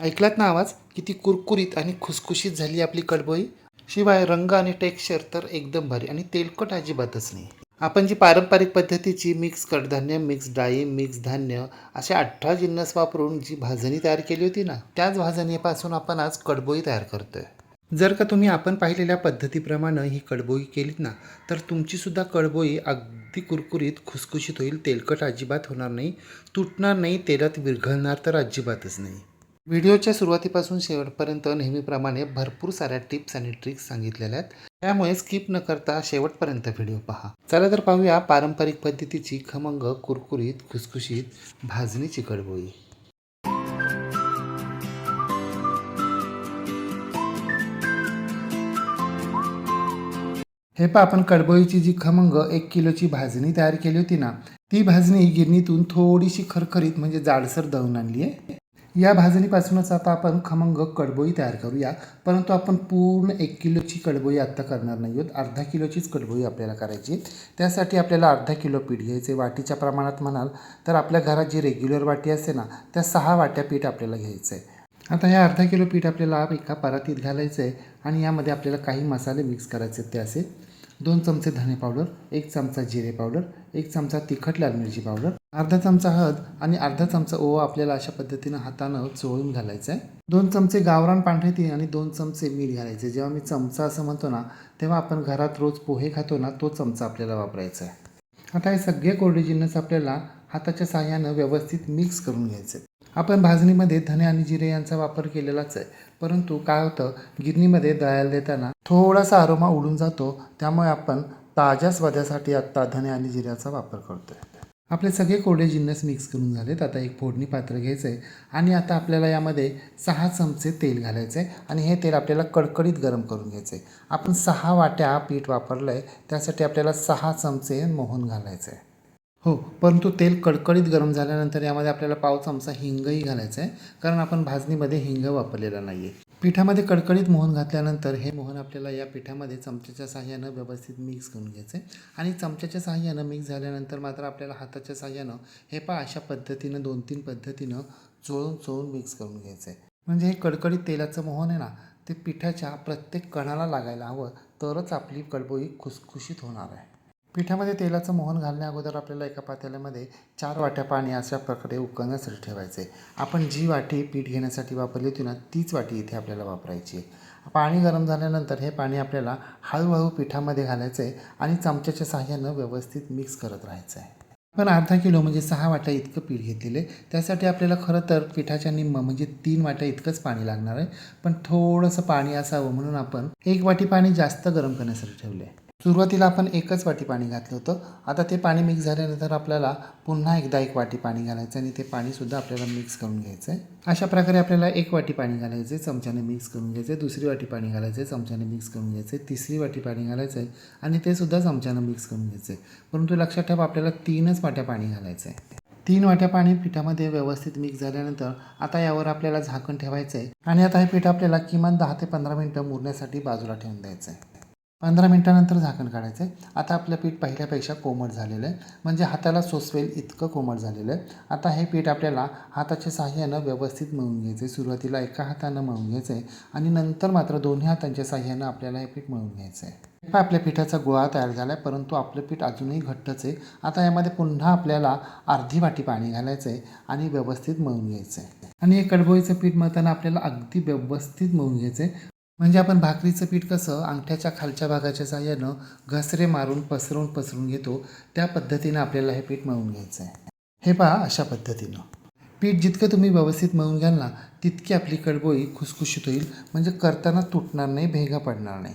ऐकलात ना आवाज? किती कुरकुरीत आणि खुसखुशीत झाली आपली कडबोई शिवाय रंग आणि टेक्स्चर तर एकदम भारी आणि तेलकट अजिबातच नाही. आपण जी पारंपरिक पद्धतीची मिक्स कडधान्य मिक्स डाळी मिक्स धान्य अशा अठरा जिन्नस वापरून जी भाजणी तयार केली होती ना त्याच भाजणीपासून आपण आज कडबोई तयार करतोय. जर का तुम्ही आपण पाहिलेल्या पद्धतीप्रमाणे ही कडबोई केलीत ना तर तुमचीसुद्धा कडबोई अगदी कुरकुरीत खुसखुशीत होईल तेलकट अजिबात होणार नाही तुटणार नाही तेलात विरघळणार तर अजिबातच नाही. व्हिडिओच्या सुरुवातीपासून शेवटपर्यंत नेहमीप्रमाणे भरपूर साऱ्या टिप्स आणि ट्रिक्स सांगितलेल्या आहेत. त्यामुळे स्किप न करता शेवटपर्यंत व्हिडिओ पहा. चला तर पाहूया पारंपरिक पद्धतीची खमंग कुरकुरीत खुसखुशीत भाजणीची चिकडबोळी हे पहा आपण कडबोळीची जी खमंग एक किलोची भाजणी तयार केली होती ना ती भाजणी गिरणीतून थोडीशी खरखरीत म्हणजे जाडसर दळून आणली आहे. या भाजणीपासूनच आता आपण खमंग कडबोई तयार करूया. परंतु आपण पूर्ण एक किलोची कडबोई आत्ता करणार नाही आहोत. अर्धा किलोचीच कडबोई आपल्याला करायची आहे. त्यासाठी आपल्याला अर्धा किलो पीठ घ्यायचे. वाटीच्या प्रमाणात म्हणाल तर आपल्या घरात जी रेग्युलर वाटी असते ना त्या सहा वाट्या पीठ आपल्याला घ्यायचं आहे. आता हे अर्धा किलो पीठ आपल्याला एका परातीत घालायचं आहे आणि यामध्ये आपल्याला काही मसाले मिक्स करायचे आहेत ते असे. दोन चमचे धने पावडर एक चमचा जिरे पावडर एक चमचा तिखट लाल मिरची पावडर अर्धा चमचा हळद आणि अर्धा चमचा ओवा आपल्याला अशा पद्धतीनं हातानं चोळून घालायचं आहे दोन चमचे गावरान पांढरे तीळ आणि दोन चमचे मीठ घालायचे जेव्हा मी चमचा असं म्हणतो ना तेव्हा आपण घरात रोज पोहे खातो ना तो चमचा आपल्याला वापरायचा आहे आता हे सगळे कोरडे जिन्नस आपल्याला हाताच्या साह्यानं व्यवस्थित मिक्स करून घ्यायचे आपण भाजणीमध्ये धने आणि जिरे यांचा वापर केलेलाच आहे. परंतु काय होतं गिरणीमध्ये दळायला देताना थोडासा आरोमा उडून जातो त्यामुळे आपण ताज्या स्वादासाठी आत्ता धने आणि जिऱ्याचा वापर करतोय. आपले सगळे कोरडे जिन्नस मिक्स करून झालेत. आता एक फोडणी पात्र घ्यायचं आहे आणि आता आपल्याला यामध्ये सहा चमचे तेल घालायचं आहे आणि हे तेल आपल्याला कडकडीत गरम करून घ्यायचं आहे आपण सहा वाट्या पीठ वापरलं आहे त्यासाठी आपल्याला सहा चमचे मोहन घालायचं आहे हो परंतु तेल कडकडीत गरम झाल्यानंतर यामध्ये आपल्याला पाव चमचा हिंगही घालायचा आहे कारण आपण भाजणीमध्ये हिंग वापरलेला नाही आहे पिठामध्ये कडकडीत मोहन घातल्यानंतर हे मोहन आपल्याला या पिठामध्ये चमच्याच्या साहाय्यानं व्यवस्थित मिक्स करून घ्यायचं आहे आणि चमच्याच्या साहाय्यानं मिक्स झाल्यानंतर मात्र आपल्याला हाताच्या सहाय्यानं हे पा अशा पद्धतीनं दोन तीन पद्धतीनं चोळून चोळून मिक्स करून घ्यायचं आहे म्हणजे हे कडकडीत तेलाचं मोहन आहे ना ते पिठाच्या प्रत्येक कणाला लागायला हवं तरच आपली कडबोळी खुसखुशीत होणार आहे. पिठामध्ये तेलाचं मोहन घालण्या अगोदर आपल्याला एका पातेल्यामध्ये चार वाट्या पाणी अशा प्रकारे उकळण्यासाठी ठेवायचे. आपण जी वाटी पीठ घेण्यासाठी वापरली होती ना तीच वाटी इथे आपल्याला वापरायची आहे. पाणी गरम झाल्यानंतर हे पाणी आपल्याला हळूहळू पिठामध्ये घालायचं आहे आणि चमच्याच्या सहाय्यानं व्यवस्थित मिक्स करत राहायचं आहे. पण अर्धा किलो म्हणजे सहा वाट्या इतकं पीठ घेतलेलं. आहे त्यासाठी आपल्याला खरं तर पिठाच्या निम्म म्हणजे तीन वाट्या इतकंच पाणी लागणार आहे. पण थोडंसं पाणी असावं म्हणून आपण एक वाटी पाणी जास्त गरम करण्यासाठी ठेवलं आहे. सुरुवातीला आपण एकच वाटी पाणी घातलं होतं. आता ते पाणी मिक्स झाल्यानंतर आपल्याला पुन्हा एकदा एक वाटी पाणी घालायचं आणि ते पाणीसुद्धा आपल्याला मिक्स करून घ्यायचं आहे अशा प्रकारे आपल्याला एक वाटी पाणी घालायचं आहे चमच्याने मिक्स करून घ्यायचं आहे दुसरी वाटी पाणी घालायचं आहे चमच्याने मिक्स करून घ्यायचं आहे तिसरी वाटी पाणी घालायचं आहे आणि ते सुद्धा चमच्यानं मिक्स करून घ्यायचं आहे परंतु लक्षात ठेवा आपल्याला तीनच वाट्या पाणी घालायचं आहे तीन वाट्या पाणी पिठामध्ये व्यवस्थित मिक्स झाल्यानंतर आता यावर आपल्याला झाकण ठेवायचं आहे आणि आता हे पीठ आपल्याला किमान दहा ते पंधरा मिनटं मुरण्यासाठी बाजूला ठेवून द्यायचं आहे पंधरा मिनटानंतर झाकण काढायचं आहे आता आपलं पीठ पहिल्यापेक्षा कोमट झालेलं आहे. म्हणजे हाताला सोसवेल इतकं कोमट झालेलं आहे. आता हे पीठ आपल्याला हाताच्या साह्यानं व्यवस्थित मळून घ्यायचं आहे सुरुवातीला एका हातानं मळून घ्यायचं आहे आणि नंतर मात्र दोन्ही हातांच्या साह्यानं आपल्याला हे पीठ मळून घ्यायचं आहे आपल्या पिठाचा गोळा तयार झाला आहे परंतु आपलं पीठ अजूनही घट्टच आहे. आता यामध्ये पुन्हा आपल्याला अर्धी वाटी पाणी घालायचं आहे आणि व्यवस्थित मळून घ्यायचं आहे आणि हे कडबोळीचं पीठ मळताना आपल्याला अगदी व्यवस्थित मळून घ्यायचं आहे म्हणजे आपण भाकरीचं पीठ कसं अंगठ्याच्या खालच्या भागाच्या साह्यानं घसरे मारून पसरून पसरून घेतो त्या पद्धतीनं आपल्याला हे पीठ मळून घ्यायचं आहे हे पहा अशा पद्धतीनं. पीठ जितकं तुम्ही व्यवस्थित मळून घ्याल ना तितकी आपली कडबोळी खुसखुशीत होईल म्हणजे करताना तुटणार नाही भेगा पडणार नाही.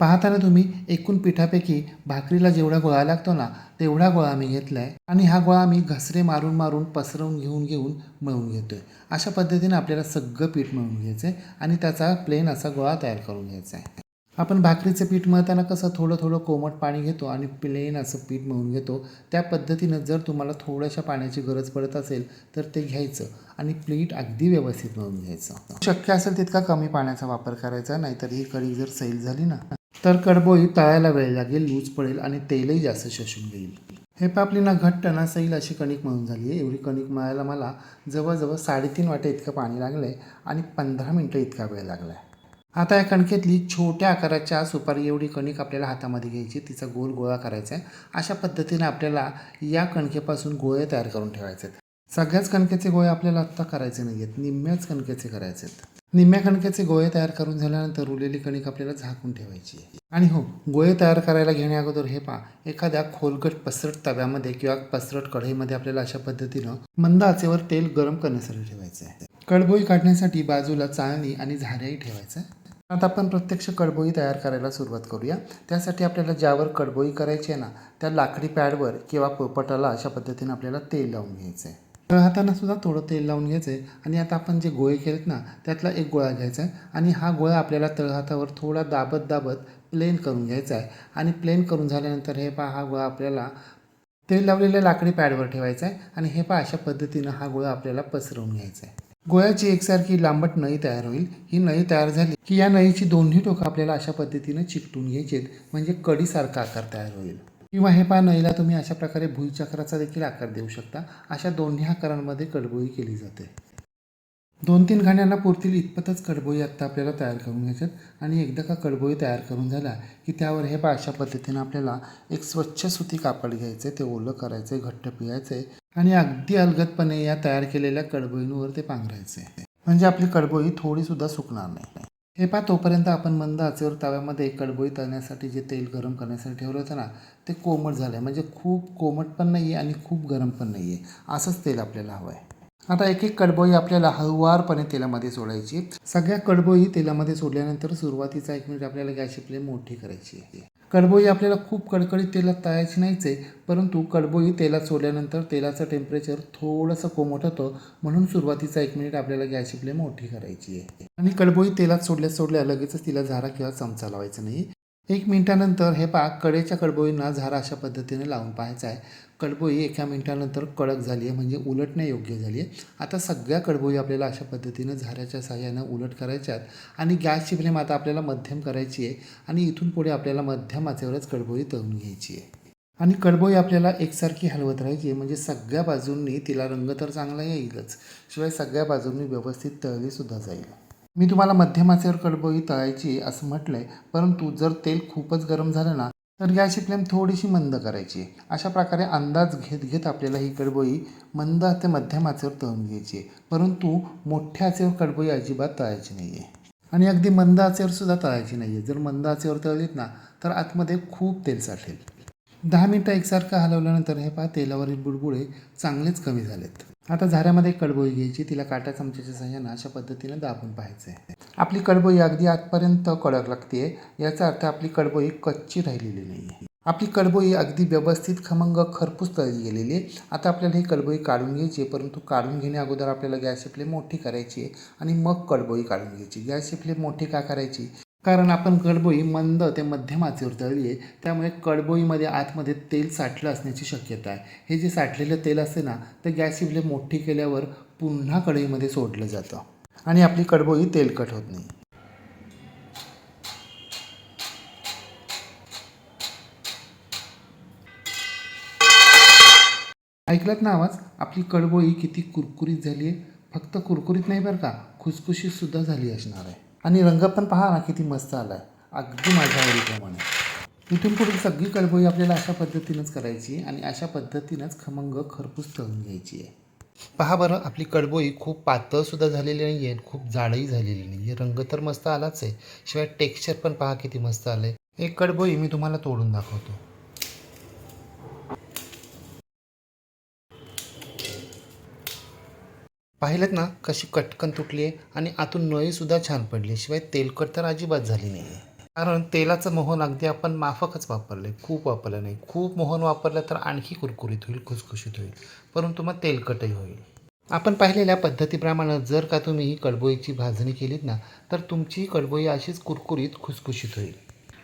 पाहताना तुम्ही एकूण पिठापैकी भाकरीला जेवढा गोळा लागतो ना तेवढा गोळा मी घेतला आहे आणि हा गोळा मी घसरे मारून मारून पसरवून घेऊन घेऊन मळून घेतो आहे अशा पद्धतीने आपल्याला सगळं पीठ मळून घ्यायचं आहे आणि त्याचा प्लेन असा गोळा तयार करून घ्यायचा आहे आपण भाकरीचं पीठ मळताना कसं थोडं थोडं कोमट पाणी घेतो आणि प्लेन असं पीठ मळून घेतो त्या पद्धतीनं जर तुम्हाला थोड्याशा पाण्याची गरज पडत असेल तर ते घ्यायचं आणि पीठ अगदी व्यवस्थित मळून घ्यायचं. शक्य असेल तितका कमी पाण्याचा वापर करायचा नाहीतर ही कढी जर सैल झाली ना तर कडबोळी तळायला वेळ लागेल लूज पडेल आणि तेलही जास्त शोषून घेईल. हे पापलीना घट्ट ना सैल अशी कणिक म्हणून झाली आहे. एवढी कणिक मळायला मला जवळजवळ साडेतीन वाटे इतकं पाणी लागलं आहे आणि पंधरा मिनटं इतका वेळ लागला आहे आता या कणकेतली छोट्या आकाराच्या सुपारी एवढी कणिक आपल्याला हातामध्ये घ्यायची तिचा गोल गोळा करायचा आहे अशा पद्धतीने आपल्याला या कणकेपासून गोळे तयार करून ठेवायचे आहेत सगळ्याच कणकेचे गोळे आपल्याला आत्ता करायचे नाही आहेत निम्म्याच कणकेचे करायचे आहेत निम्म्या कणकेचे गोळे तयार करून झाल्यानंतर उरलेली कणिक आपल्याला झाकून ठेवायची आणि हो गोळे तयार करायला घेण्याअगोदर हे पहा एखाद्या खोलगट पसरट तव्यामध्ये किंवा पसरट कढईमध्ये आपल्याला अशा पद्धतीनं मंद आचेवर तेल गरम करण्यासाठी ठेवायचं आहे. कडबोई काढण्यासाठी बाजूला चाळणी आणि झाऱ्याही ठेवायचं आहे. आता आपण प्रत्यक्ष कडबोई तयार करायला सुरुवात करूया. त्यासाठी आपल्याला ज्यावर कडबोई करायची आहे ना त्या लाकडी पॅडवर किंवा पोपटाला अशा पद्धतीने आपल्याला तेल लावून घ्यायचं आहे. तळहाताना सुद्धा थोडं तेल लावून घ्यायचं आहे आणि आता आपण जे गोळे केलेत ना त्यातला एक गोळा घ्यायचा आहे आणि हा गोळा आपल्याला तळहातावर थोडा दाबत दाबत प्लेन करून घ्यायचा आहे आणि प्लेन करून झाल्यानंतर हे पहा हा गोळा आपल्याला तेल लावलेल्या लाकडी पॅडवर ठेवायचा आहे आणि हे पहा अशा पद्धतीनं हा गोळा आपल्याला पसरवून घ्यायचा आहे गोळ्याची एकसारखी लांबट नळी तयार होईल. ही नळी तयार झाली की या नळीची दोन्ही टोकं आपल्याला अशा पद्धतीनं चिकटून घ्यायची आहेत म्हणजे कडीसारखा आकार तयार होईल. किंवा हे पाय नईला तुम्ही अशा प्रकारे भुईचक्राचा देखील आकार देऊ शकता. अशा दोन्ही आकारांमध्ये कडबोई केली जाते. दोन तीन घाण्यांना पुरतील इतपतच कडबोई आत्ता आपल्याला तयार करून घ्यायच्यात. आणि एकदा का कडबोई तयार करून झाला की त्यावर हे पा अशा पद्धतीनं आपल्याला एक स्वच्छ सुती कापड घ्यायचं आहे ते ओलं करायचं आहे घट्ट पिळायचं आहे आणि अगदी अलगदपणे या तयार केलेल्या कडबोईंवर ते पांघरायचे म्हणजे आपली कडबोई थोडीसुद्धा सुकणार नाही. हे पहा तोपर्यंत आपण मंद आचेवर तव्यामध्ये कडबोई तळण्यासाठी जे तेल गरम करण्यासाठी ठेवलं होतं ना ते कोमट झालं आहे म्हणजे खूप कोमट पण नाही आहे आणि खूप गरम पण नाही आहे असंच तेल आपल्याला हवं आहे आता एक एक कडबोई आपल्याला हळुवारपणे तेलामध्ये सोडायची सगळ्या कडबोई तेलामध्ये सोडल्यानंतर सुरुवातीचा एक मिनिट आपल्याला गॅसची फ्लेम मोठी करायची आहे. कडबोई आपल्याला खूप कडकडीत तेलात तळायची नाहीच आहे परंतु कडबोई तेलात सोडल्यानंतर तेलाचं टेम्परेचर थोडंसं कोमट होतं म्हणून सुरुवातीचा एक मिनिट आपल्याला गॅसची फ्लेम मोठी करायची आहे. आणि कडबोई तेलात सोडल्या सोडल्या लगेचच तिला झारा किंवा चमचा लावायचा नाही. एक मिनिटानंतर हे पहा कडेच्या कडबोईंना झारा अशा पद्धतीने लावून पाहायचा आहे. कडबोई एका मिनिटानंतर कडक झाली आहे म्हणजे उलटण्यायोग्य झाली आहे आता सगळ्या कडबोई आपल्याला अशा पद्धतीनं झाऱ्याच्या साह्यानं उलट करायच्यात आणि गॅसची फ्लेम आता आपल्याला मध्यम करायची आहे आणि इथून पुढे आपल्याला मध्यम आचेवरच कडबोई तळून घ्यायची आहे. आणि कडबोई आपल्याला एकसारखी हलवत राहायची आहे म्हणजे सगळ्या बाजूंनी तिला रंग तर चांगला येईलच शिवाय सगळ्या बाजूंनी व्यवस्थित तळलीसुद्धा जाईल. मी तुम्हाला मध्यम आचेवर कडबोई तळायची असं म्हटलं आहे परंतु जर तेल खूपच गरम झालं ना तर गॅसची फ्लेम थोडीशी मंद करायची. अशा प्रकारे अंदाज घेत घेत आपल्याला ही कडबोई मंद ते मध्यम आचेवर तळून घ्यायची. आहे परंतु मोठ्या आचेवर कडबोई अजिबात तळायची नाही आहे आणि अगदी मंद आचेवर सुद्धा तळायची नाही आहे जर मंद आचेवर तळलीत ना तर आतमध्ये खूप तेल साठेल. दहा मिनटं एकसारखं हलवल्यानंतर हे पहा तेलावरील बुडबुडे चांगलेच कमी झालेत. आता झाऱ्यामध्ये कडबोई घ्यायची तिला काटा चमच्याच्या सहाय्यानं अशा पद्धतीनं दाबून पाहायचं आहे आपली कडबोई अगदी आतपर्यंत कडक लागते याचा अर्थ आपली कडबोई कच्ची राहिलेली नाही आहे आपली कडबोई अगदी व्यवस्थित खमंग खरपूस तळली गेलेली आहे. आता आपल्याला ही कडबोई काढून घ्यायची आहे परंतु काढून घेण्या अगोदर आपल्याला गॅसची फ्लेम मोठी करायची आहे आणि मग कडबोई काढून घ्यायची. गॅसची फ्लेम मोठी का करायची? कारण आपण कडबोई मंद ते मध्यम आचेवर तळली आहे त्यामुळे कडबोईमध्ये आतमध्ये तेल साठलं असण्याची शक्यता आहे. हे जे साठलेलं तेल असते ना ते गॅस फ्लेम मोठी केल्यावर पुन्हा कढईमध्ये सोडलं जातं. आणि आपली कडबोई तेलकट होत नाही. ऐकलात ना आवाज? आपली कडबोई किती कुरकुरीत झाली आहे फक्त कुरकुरीत नाही बरं का खुसखुशीत सुद्धा झाली असणार आहे. आणि रंग पण पहा ना किती मस्त आला आहे अगदी माझ्या आवडीप्रमाणे. इथून पुढे सगळी कडबोई आपल्याला अशा पद्धतीनंच करायची आणि अशा पद्धतीनंच खमंग खरपूस तळून घ्यायची आहे. पहा बरं आपली कडबोई खूप पातळसुद्धा झालेली नाही आहे खूप जाडही झालेली नाही आहे रंग तर मस्त आलाच आहे शिवाय टेक्स्चर पण पहा किती मस्त आलं आहे एक कडबोई मी तुम्हाला तोडून दाखवतो. पाहिलं ना कशी कटकन तुटली आहे आणि आतून नळीसुद्धा छान पडली शिवाय तेलकट तर अजिबात झाली नाही आहे कारण तेलाचं मोहन अगदी आपण माफकच वापरलं आहे खूप वापरलं नाही. खूप मोहन वापरलं तर आणखी कुरकुरीत होईल खुसखुशीत होईल. परंतु मग तेलकटही होईल. आपण पाहिलेल्या पद्धतीप्रमाणे जर का तुम्ही ही कडबोईची भाजणी केलीत ना तर तुमची कडबोई अशीच कुरकुरीत खुसखुशीत होईल.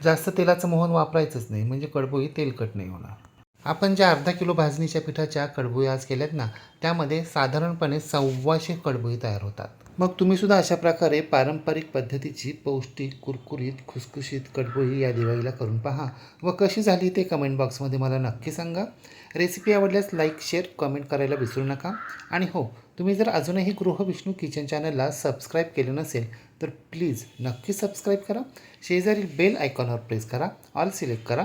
जास्त तेलाचं मोहन वापरायचंच नाही. म्हणजे कडबोई तेलकट नाही होणार. आपण ज्या अर्धा किलो भाजणीच्या पिठाच्या कडबुई आज केल्यात ना त्यामध्ये साधारणपणे सव्वाशे कडबुई तयार होतात. मग तुम्हीसुद्धा अशा प्रकारे पारंपरिक पद्धतीची पौष्टिक कुरकुरीत खुसखुशीत कडबुई या दिवाळीला करून पहा व कशी झाली ते कमेंट बॉक्समध्ये मला नक्की सांगा. रेसिपी आवडल्यास लाईक शेअर कमेंट करायला विसरू नका. आणि हो तुम्ही जर अजूनही गृहविष्णू किचन चॅनलला सबस्क्राईब केलं नसेल तर प्लीज नक्की सबस्क्राईब करा. शेजारील बेल आयकॉनवर प्रेस करा. ऑल सिलेक्ट करा.